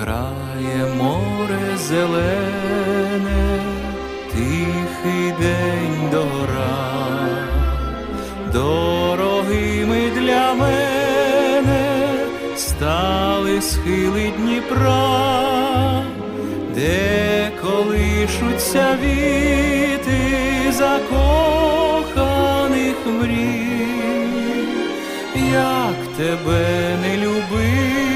грає море зелене, тихий день дора, дорогими для мене стали схили Дніпра, де колишуться віти закоханих мрій. Як тебе не любити,